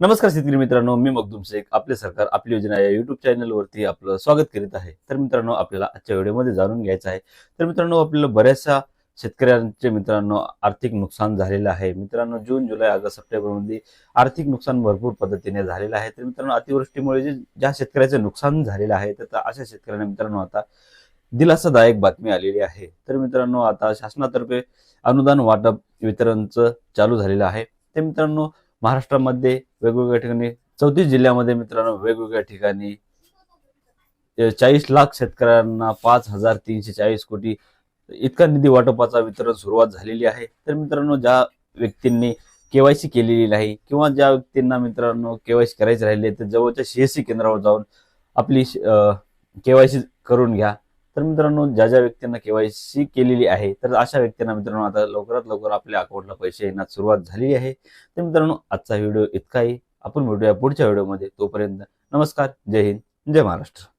नमस्कार शेतकरी मित्रांनो मी मगदुम शेख. आपले सरकार आपली योजना या युट्यूब चॅनलवरती आपलं स्वागत करीत आहे. तर मित्रांनो आपल्याला आजच्या व्हिडिओमध्ये जाणून घ्यायचं आहे. तर मित्रांनो आपल्याला बऱ्याचशा शेतकऱ्यांचे मित्रांनो आर्थिक नुकसान झालेलं आहे. मित्रांनो जून जुलै ऑगस्ट सप्टेंबरमध्ये आर्थिक नुकसान भरपूर पद्धतीने झालेलं आहे. तर मित्रांनो अतिवृष्टीमुळे जे ज्या शेतकऱ्याचं नुकसान झालेलं आहे तर त्या अशा शेतकऱ्यांना मित्रांनो आता दिलासादायक बातमी आलेली आहे. तर मित्रांनो आता शासनातर्फे अनुदान वाटप वितरणचं चालू झालेलं आहे. तर मित्रांनो महाराष्ट्रामध्ये वेगवेगळ्या ठिकाणी चौतीस जिल्ह्यामध्ये मित्रांनो वेगवेगळ्या ठिकाणी चाळीस लाख शेतकऱ्यांना पाच हजार तीनशे चाळीस कोटी इतका निधी वाटपाचा वितरण सुरुवात झालेली आहे. तर मित्रांनो ज्या व्यक्तींनी केवायसी केलेली नाही किंवा ज्या व्यक्तींना मित्रांनो केवायसी करायची राहिली तर जवळच्या सीएससी केंद्रावर जाऊन आपली केवायसी करून घ्या. तर मित्रांनो ज्या ज्या व्यक्तींना केवायसी केलेली आहे तर अशा व्यक्तींना मित्रांनो आता लवकरात लवकर आपल्या अकाउंटला पैसे येण्यास सुरुवात झालेली आहे. तर मित्रांनो आजचा व्हिडिओ इतकाही आपण भेटूया पुढच्या व्हिडिओमध्ये. तोपर्यंत नमस्कार. जय हिंद. जय महाराष्ट्र.